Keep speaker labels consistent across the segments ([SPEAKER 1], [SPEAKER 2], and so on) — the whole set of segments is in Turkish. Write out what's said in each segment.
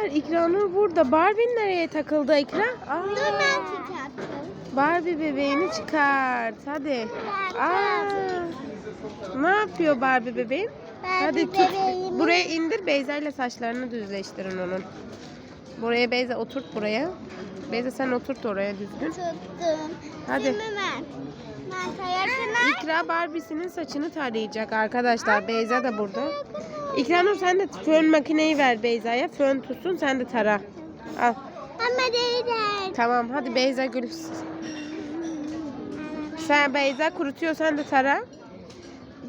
[SPEAKER 1] Arkadaşlar İkranur burada. Barbie nereye takıldı İkra? Aa,
[SPEAKER 2] Dur ben çıkarttım.
[SPEAKER 1] Barbie bebeğini çıkart. Hadi. Aa, ne yapıyor Barbie bebeğim? Hadi tut.
[SPEAKER 2] bebeğimi-
[SPEAKER 1] Buraya indir Beyza ile saçlarını düzleştirin onun. Buraya Beyza oturt buraya. Beyza sen oturt oraya düzgün.
[SPEAKER 2] Tuttum.
[SPEAKER 1] Hadi.
[SPEAKER 2] Şimdi ben. Ben
[SPEAKER 1] İkra Barbie'sinin saçını tarayacak arkadaşlar. Beyza da burada. İkranur sen de fön makineyi ver Beyza'ya. Fön tutsun sen de tara. Al.
[SPEAKER 2] Ama değil.
[SPEAKER 1] Tamam hadi Beyza gül. Sen Beyza kurutuyor sen de tara.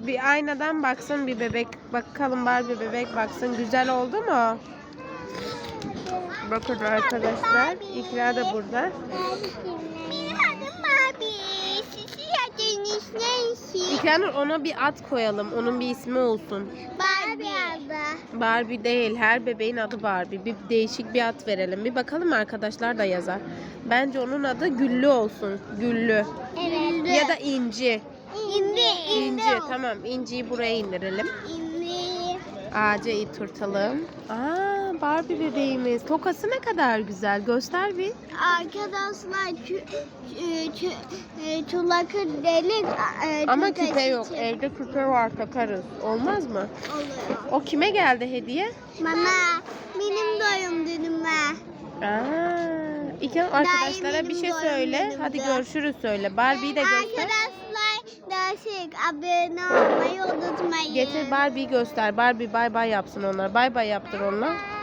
[SPEAKER 1] Bir aynadan baksın bir bebek. Bakalım Barbie bebek baksın. Güzel oldu mu? Bakın arkadaşlar. İkra da burada. İkranur ona bir at koyalım. Onun bir ismi olsun.
[SPEAKER 2] Barbie abla.
[SPEAKER 1] Barbie değil. Her bebeğin adı Barbie. Bir değişik bir ad verelim. Bir bakalım arkadaşlar da yazar. Bence onun adı Güllü olsun. Güllü.
[SPEAKER 2] Evet.
[SPEAKER 1] Ya da İnci.
[SPEAKER 2] indi indi.
[SPEAKER 1] İnci. Tamam. İnci'yi buraya indirelim.
[SPEAKER 2] İndi.
[SPEAKER 1] Ağaca oturtalım. Aa Barbie bebeğimiz. Tokası ne kadar güzel. Göster bir.
[SPEAKER 2] Arkadaşlar çü, e, çulakı delik. e,
[SPEAKER 1] Ama
[SPEAKER 2] çulakı
[SPEAKER 1] küpe yok.
[SPEAKER 2] için
[SPEAKER 1] Evde küpe var takarız. Olmaz mı?
[SPEAKER 2] Oluyor.
[SPEAKER 1] O kime geldi hediye?
[SPEAKER 2] Bana benim doğum günüme.
[SPEAKER 1] Aa, İlk arkadaşlara bir şey söyle. Hadi görüşürüz söyle. Barbie'yi de göster.
[SPEAKER 2] Arkadaşlar değişik abone olmayı unutmayın.
[SPEAKER 1] Getir Barbie'yi göster. Barbie bay bay yapsın onlar. Bay bay yaptır onlar.